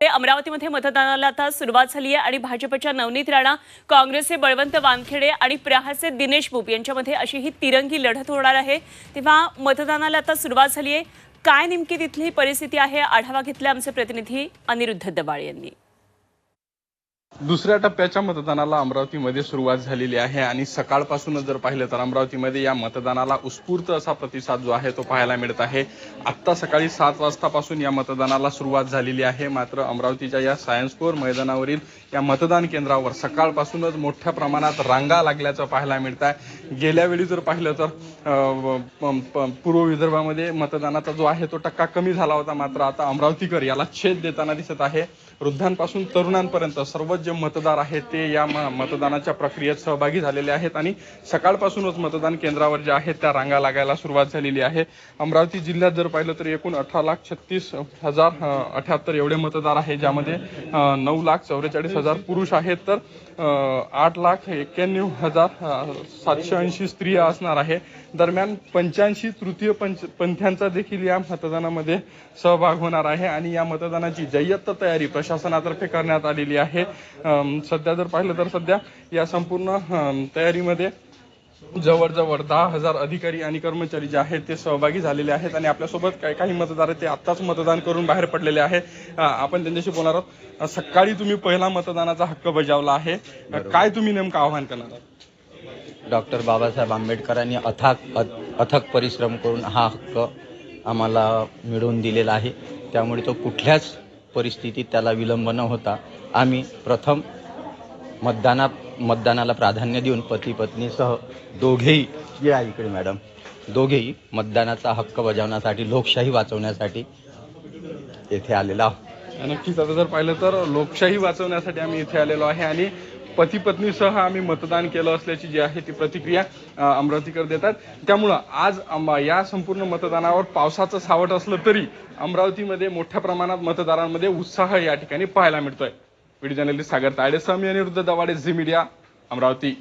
ते अमरावतीमध्ये मतदानाला आता सुरुवात झाली आहे आणि भाजपच्या नवनीत राणा काँग्रेसचे बळवंत वानखेडे आणि प्रहारचे दिनेश बुप यांच्यामध्ये अशी ही तिरंगी लढत होणार आहे. तेव्हा मतदानाला आता सुरुवात झाली आहे. काय नेमकी तिथली परिस्थिती आहे? आढावा घेतला आमचे प्रतिनिधी अनिरुद्ध दबाळ यांनी. दुसऱ्या टप्प्याच्या मतदानाला अमरावतीमध्ये सुरुवात झालेली आहे आणि सकाळपासूनच जर पाहिलं तर अमरावतीमध्ये या मतदानाला उत्स्फूर्त असा प्रतिसाद जो आहे तो पाहायला मिळत आहे. आत्ता सकाळी सात वाजतापासून या मतदानाला सुरुवात झालेली आहे. मात्र अमरावतीच्या या सायन्स कोर मैदानावरील या मतदान केंद्रावर सकाळपासूनच मोठ्या प्रमाणात रांगा लागल्याचं पाहायला मिळत आहे. गेल्या वेळी जर पाहिलं तर प- पूर्व विदर्भामध्ये मतदानाचा जो आहे तो टक्का कमी झाला होता. मात्र आता अमरावतीकर याला छेद देताना दिसत आहे. वृद्धांपासून तरुणांपर्यंत सर्वच जे मतदार आहेत ते या मतदानाच्या प्रक्रियेत सहभागी झालेले आहेत आणि सकाळपासूनच मतदान केंद्रावर जे आहेत त्या रांगा लागायला सुरुवात झालेली आहे. अमरावती जिल्ह्यात जर पाहिलं तर एकूण अठरा लाख छत्तीस हजार अठ्याहत्तर एवढे मतदार आहेत ज्यामध्ये नऊ लाख चौवेचाळीस हजार पुरुष आहेत. तर आठ लाख एक्क्याण्णव हजार सातशे ऐंशी स्त्रिया असणार आहे. दरम्यान पंच्याऐंशी तृतीय पंच पंथ्यांचा देखील या मतदानामध्ये सहभाग होणार आहे आणि या मतदानाची जय्यत तयारी प्रशासनातर्फे करण्यात आलेली आहे. सध्या जर पाहिलं तर सध्या या संपूर्ण तयारीमध्ये जवळजवळ दहा हजार अधिकारी आणि कर्मचारी जे आहेत ते सहभागी झालेले आहेत आणि आपल्यासोबत काही काही मतदार आहेत ते आत्ताच मतदान करून बाहेर पडलेले आहे अं, आपण त्यांच्याशी बोलणार आहोत. सकाळी तुम्ही पहिला मतदानाचा हक्क बजावला आहे. काय तुम्ही नेमकं आव्हान करणार आहात? डॉक्टर बाबासाहेब आंबेडकरांनी अथाक अथक परिश्रम करून हा हक्क आम्हाला मिळवून दिलेला आहे. त्यामुळे तो कुठल्याच परिस्थितीत त्याला विलंब न होता आम्ही प्रथम मतदाना मतदानाला प्राधान्य देऊन पती पत्नीसह दोघेही या इकडे मॅडम दोघेही मतदानाचा हक्क बजावण्यासाठी लोकशाही वाचवण्यासाठी येथे आलेला आहोत. नक्कीच. आता जर पाहिलं तर लोकशाही वाचवण्यासाठी आम्ही इथे आलेलो आहे आणि पती पत्नीसह आम्ही मतदान केलं असल्याची जी आहे ती प्रतिक्रिया अमरावतीकर देतात. त्यामुळं आज या संपूर्ण मतदानावर पावसाचं सावट असलं तरी अमरावतीमध्ये मोठ्या प्रमाणात मतदारांमध्ये उत्साह या ठिकाणी पाहायला मिळतोय. व्हिडिओ जर्नलिस्ट सागर तायडे सह मी अनिरुद्ध दवाडे झी मीडिया अमरावती